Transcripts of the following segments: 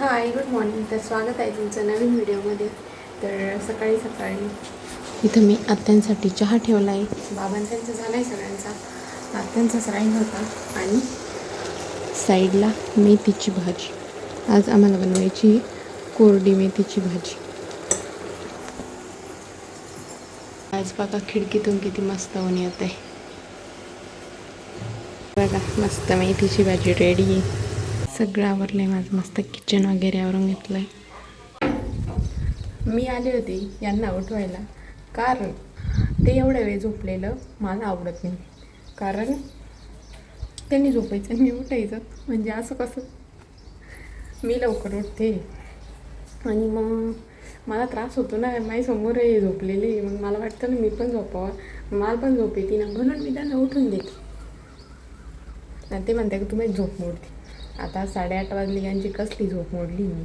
Hi good morning तर स्वागत आहे तुमचं नवीन व्हिडिओमध्ये. तर सकाळी सकाळी इथं मी आत्यांसाठी चहा ठेवला आहे. बाबांच्यांचा झाला आहे सगळ्यांचा. आत्यांचाच राहील होता आणि साईडला मेथीची भाजी. आज आम्हाला बनवायची कोरडी मेथीची भाजी. आज बघा खिडकीतून किती मस्त ऊन येत आहे बघा मस्त मेथीची भाजी रेडी आहे. सगळं आवरलं आहे माझं. मस्त किचन वगैरे आवरून घेतलं आहे मी आले होते यांना उठवायला. कारण ते एवढ्या वेळ झोपलेलं मला आवडत नाही. कारण त्यांनी झोपायचं आणि मी उठायचं. म्हणजे असं कसं? मी लवकर उठते. आणि मग मला त्रास होतो ना. माझ्यासमोर हे झोपलेले. मग मला वाटतं ना मी पण झोपावं. मला पण झोप येते ना. म्हणून मी त्यांना उठून देते. आणि ते म्हणते की तुम्ही झोप मोडते. आता साडेआठ वाजली यांची कसली झोप मोडली मी.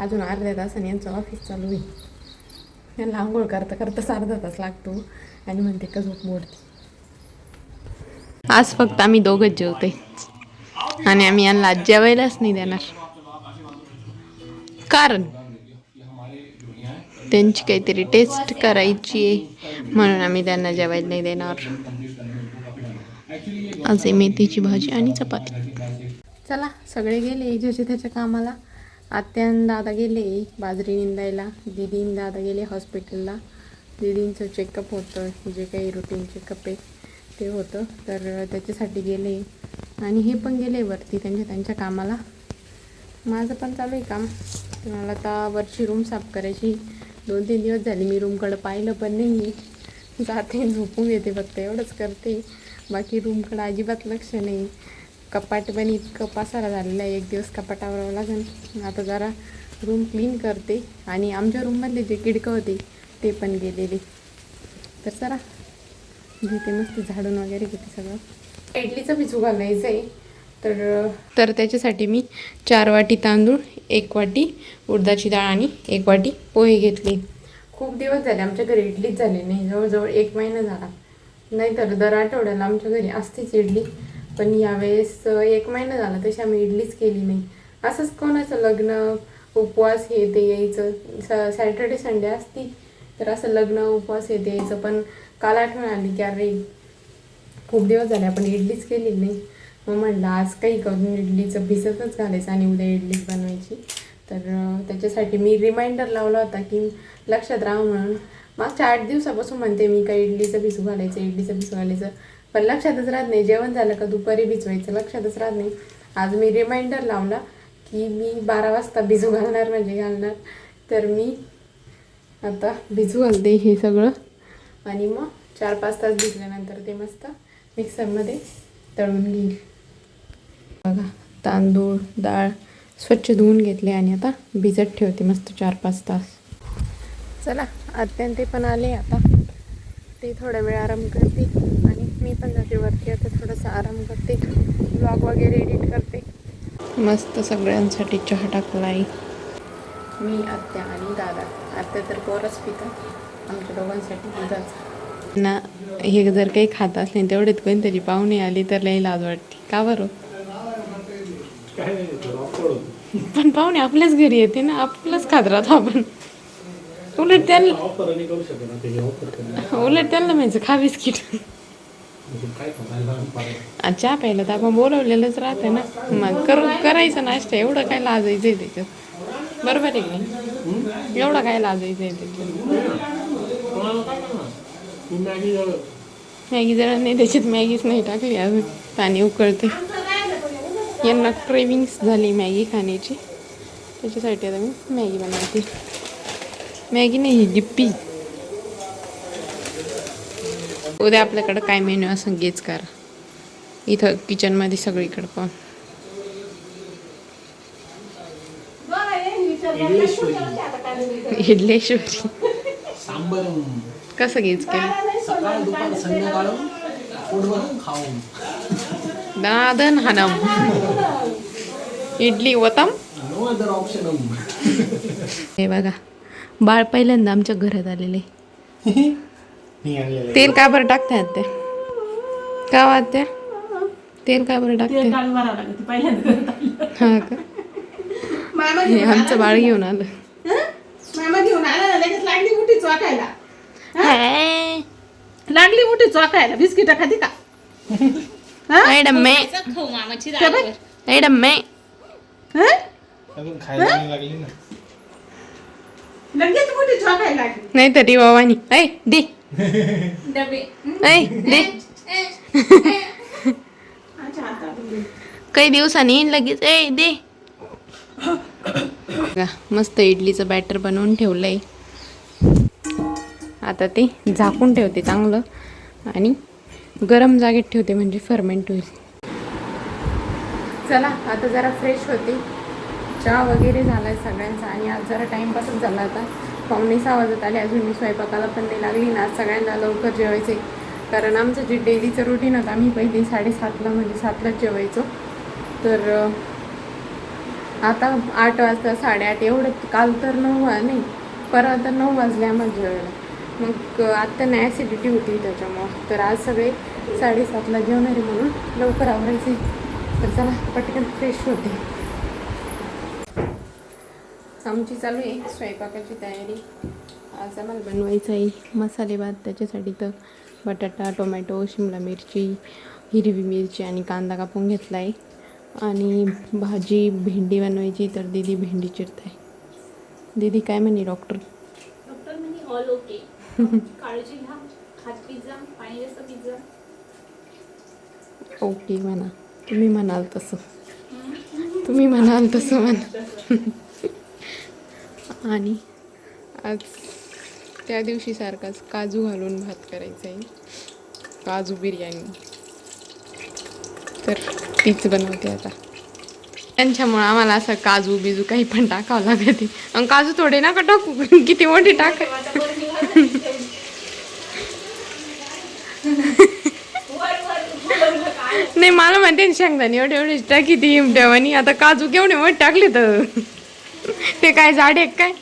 अजून अर्ध्या तासाने यांचं ऑफिस चालू आहे. यांना आंघोळ करता करताच अर्धा तास लागतो आणि म्हणते का झोप मोडते. आज फक्त आम्ही दोघंच जेवते आणि आम्ही यांना आज जेवायलाच नाही देणार. कारण त्यांची काहीतरी टेस्ट करायची आहे. म्हणून आम्ही त्यांना जेवायला नाही देणार. आज आहे मेथीची भाजी आणि चपाती. चला सगळे गेले ज्याच्या त्याच्या कामाला. आत्यान दादा गेले बाजरी निंदायला. दिदीन दादा गेले हॉस्पिटलला दिदींचं चेकअप होतं जे काही रुटीन चेकअप आहे ते होतं. तर त्याच्यासाठी गेले. आणि हे पण गेले वरती त्यांच्या त्यांच्या कामाला. माझं पण चालू आहे काम. तर मला आता वरची रूम साफ करायची. दोन तीन दिवस झाले मी रूमकडं पाहिलं पण नाही जाते झोपून येते फक्त एवढंच करते. बाकी रूमकडं अजिबात लक्ष नाही. कपाट पण इतकं पासारा झालेला आहे. एक दिवस कपाट आवरावं लागेल. आता जरा रूम क्लीन करते. आणि आमच्या रूममधले जे किडकं होते ते पण गेलेले. तर चला घेते मस्त झाडून वगैरे घेते सगळं. इडलीचं चुका घालायचं आहे. तर तर त्याच्यासाठी मी चार वाटी तांदूळ एक वाटी उडदाची डाळ आणि एक वाटी पोहे घेतले. खूप दिवस झाले आमच्या घरी इडलीच झाली नाही. जवळजवळ एक महिना झाला. नाहीतर दर आठवड्याला आमच्या घरी असतेच इडली. पण यावेळेस एक महिना झाला तशी आम्ही इडलीच केली नाही. असंच कोणाचं लग्न उपवास हे ते यायचं. स सॅटर्डे संडे असती तर असं लग्न उपवास हे ते यायचं. पण काल आठवण आली की अरे खूप दिवस झाले आपण इडलीच केली नाही. मग म्हणलं आज काही करून इडलीचं भिजतच घालायचं आणि उद्या इडलीच बनवायची. तर त्याच्यासाठी मी रिमाइंडर लावला होता की लक्षात राहा म्हणून. मागच्या आठ दिवसापासून म्हणते मी काय इडलीचं भिजू घालायचं इडलीचं भिजू घालायचं? पण लक्षातच राहत नाही. जेवण झालं का दुपारी भिजवायचं. लक्षातच राहत नाही. आज मी रिमाइंडर लावला की मी बारा वाजता भिजू घालणार म्हणजे घालणार. तर मी आता भिजू घालते हे सगळं. आणि मग चार पाच तास भिजल्यानंतर ते मस्त मिक्सरमध्ये तळून घेईल. बघा तांदूळ डाळ स्वच्छ धुवून घेतले आणि आता भिजत ठेवते मस्त चार पाच तास. चला अत्यंत ते पण आले आता. ते थोडा वेळ आराम करते आणि मी पण जाते वरती. आता थोडासा आराम करते ब्लॉग वगैरे एडिट करते. मस्त सगळ्यांसाठी चहा टाकला आहे मी आत्या आणि दादा. आत्या तर कोरच पितात. आमच्या दोघांसाठी दुधाचा ना हे जर काही खात असले तेवढेच कोणतरी पाहुणे आली तर लई लाज वाटते. का बरं? पण पाहुणे आपल्याच घरी येते ना आपलंच खात राहतो आपण. उलट त्यांना ऑफर नाही करू शकत ना ते ऑफर करणं उलट त्यांना म्हणायचं खा बिस्किट. काय खायला चहा प्यायला तर आपण बोलवलेलंच राहतं ना. मग करू करायचं नाश्ता एवढं काय लाजायचं आहे त्याच्यात? बरोबर आहे की नाही? एवढं काय लाजायचं आहे त्याच्यात? मॅगी मॅगी जरा नाही त्याच्यात मॅगीच नाही टाकली अजून. पाणी उकळते यांना क्रेविंग्स झाली मॅगी खाण्याची. त्याच्यासाठी आता मी मॅगी बनवते. मॅगी नाही ही जिप्पी उद्या आपल्याकडं काय मेन्यू असं गेच करा. इथं किचनमध्ये सगळीकडं पण. इडलेश्वरी सांबर. कसं गेच केलं? दादन हनम. इडली वतम. नो अदर ऑप्शन हे बघा. बाळ पहिल्यांदा आमच्या घरात आलेले. तेल का बरं टाकतायत ते का वाटत्या तेल का बरं टाकते हा का? हे आमचं बाळ घेऊन आलं. हं? मामा घेऊन आला ना लगेच लागली मोठी चोकायला हे. लागली मोठी चोकायला बिस्किट खाती का? ए डम्मे खाऊ मामाची हं? खायला नाही लागली ना. लगेच मोठी चोकायला लागली? नाही तरी बाबानी. ऐ दे. डबे. ऐ दे. अच्छा, आता आपण काही दिवसांनी लगेच ए दे. बघा, मस्त इडलीचं बॅटर बनवून ठेवलंय. आता ते झाकून ठेवते चांगलं. आणि गरम जागेत ठेवते म्हणजे फर्मेंट होईल. चला आता जरा फ्रेश होते. चहा वगैरे झाला आहे सगळ्यांचा आणि आज जरा टाईमपासच झाला आता. पावणे सहा वाजत आले अजून मी स्वयंपाकाला पण नाही लागली ना आज सगळ्यांना लवकर जेवायचे कारण आमचं जे डेलीचं रुटीन होतं आम्ही पहिले साडेसातला म्हणजे सातलाच जेवायचो. तर आता आठ वाजता साडेआठ एवढं काल तर नऊ नाही परवा तर नऊ वाजले आम्हाला जेवायला. मग आत्ता नाही ॲसिडिटी होती त्याच्यामुळं. तर आज सगळे साडेसातला जेवणारे म्हणून लवकर आवरायचे तर चला पटकन फ्रेश होते. आमची चालू आहे स्वयंपाकाची तयारी. आज आम्हाला बनवायचं आहे मसाले भात त्याच्यासाठी तर बटाटा टोमॅटो शिमला मिरची हिरवी मिरची आणि कांदा कापून घेतला आहे आणि भाजी भेंडी बनवायची तर दीदी भेंडी चिरत आहे दीदी काय म्हणे डॉक्टर डॉक्टर म्हणे ऑल ओके काळजी घ्या. खात पिझ्झा पाणी पिझ्झा ओके म्हणा. तुम्ही म्हणाल तसं. तुम्ही म्हणाल तसं म्हणा. आणि आज त्या दिवशी सारखाच काजू घालून भात करायचा आहे. काजू बिर्याणी. तर तीच बनवते आता. त्यांच्यामुळं आम्हाला असं काजू बिजू काही पण टाकावं लागते आणि काजू थोडे ना का टाकू किती मोठे टाक नाही मला म्हणते ना शेंगदाणे एवढे एवढे टाकी ती देवानी आता काजू केवढे मोठे टाकले तर. ते काय झाड आहे काय?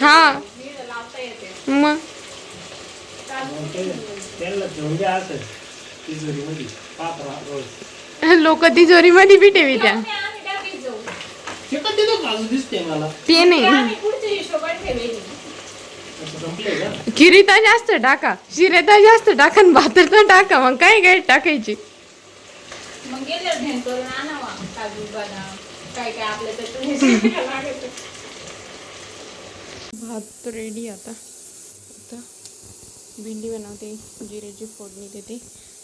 हा. मग त्यांना ठेवून लोक तिजोरीमध्ये बी ठेवी त्या. ते नाही. किरीता जास्त टाका. शिरेता जास्त टाका आणि भातात टाका. मग काय काय टाकायची? काय काय आपल्या त्याच्यात भात रेडी आता. आता भेंडी बनवते जिऱ्याची फोडणी देते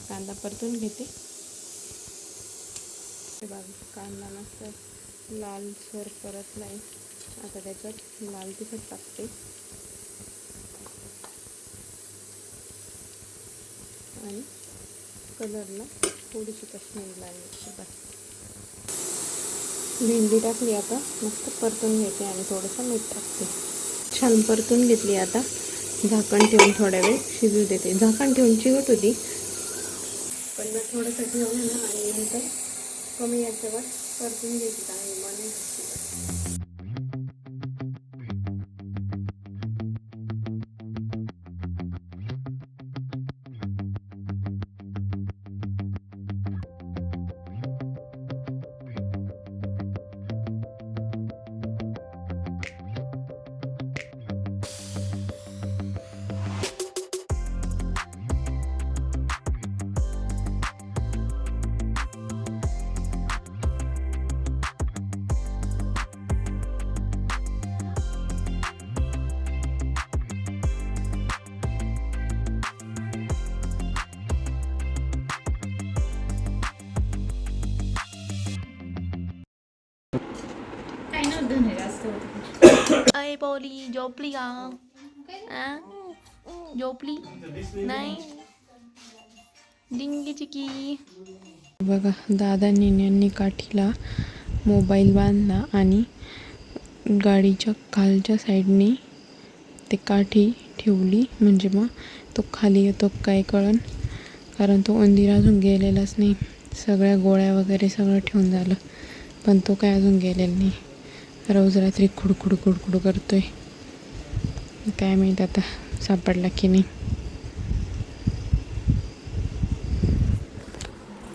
कांदा परतून घेते. कांदा मस्त लालसर परतलाय. आता त्याच्यात लाल तिखट टाकते. आणि कलरला थोडीशी कश्मीरी लाल बस भेंडी टाकली आता. मस्त परतून घेते आणि थोडंसं मीठ टाकते. छान परतून घेतली आता. झाकण ठेवून थोड्या वेळ शिजू देते. झाकण ठेवून चिवट होती. पण मग थोडंसं ठेवलं ना आणि नंतर कमी याच्यावर परतून घ्यायची चांगली होते झोपली का झोपली नाही डिंगी चिकी बघा दादा यांनी काठीला मोबाईल बांधला आणि गाडीच्या खालच्या साईडने ते काठी ठेवली. म्हणजे मग तो खाली येतो काय कळन. कारण तो उंदीर अजून गेलेलाच नाही. सगळ्या गोळ्या वगैरे सगळं ठेवून झालं. पण तो काय अजून गेलेला नाही. रोज रात्री खुडखुड खुडखुड करतोय. काय माहीत आता सापडला की नाही.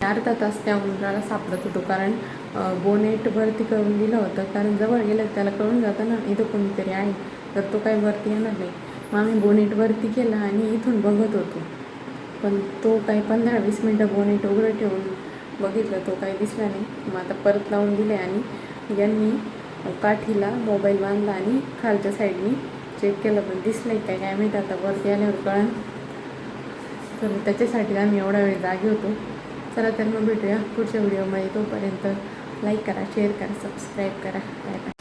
अर्धा तास त्या उंदराला सापडत होतो कारण बोनेट वरती करून दिलं होतं. कारण जवळ गेलं त्याला कळून जातं ना इथं कोणीतरी आहे. तर तो काही वरती येणार नाही. मग आम्ही बोनेट वरती केला आणि इथून बघत होतो. पण तो काही पंधरा वीस मिनटं बोनेट उघडं ठेवून बघितलं तो काही दिसला नाही. मग आता परत लावून दिले आणि यांनी काठीला मोबाईल बांधला आणि खालच्या साईडनी चेक केलं पण दिसलं काय काय माहिती आता वरती आल्यावर कळण तर त्याच्यासाठी आम्ही एवढा वेळ जागे होतो. चला तर मग भेटूया पुढच्या व्हिडिओमध्ये तोपर्यंत लाईक करा शेअर करा सबस्क्राईब करा. Bye bye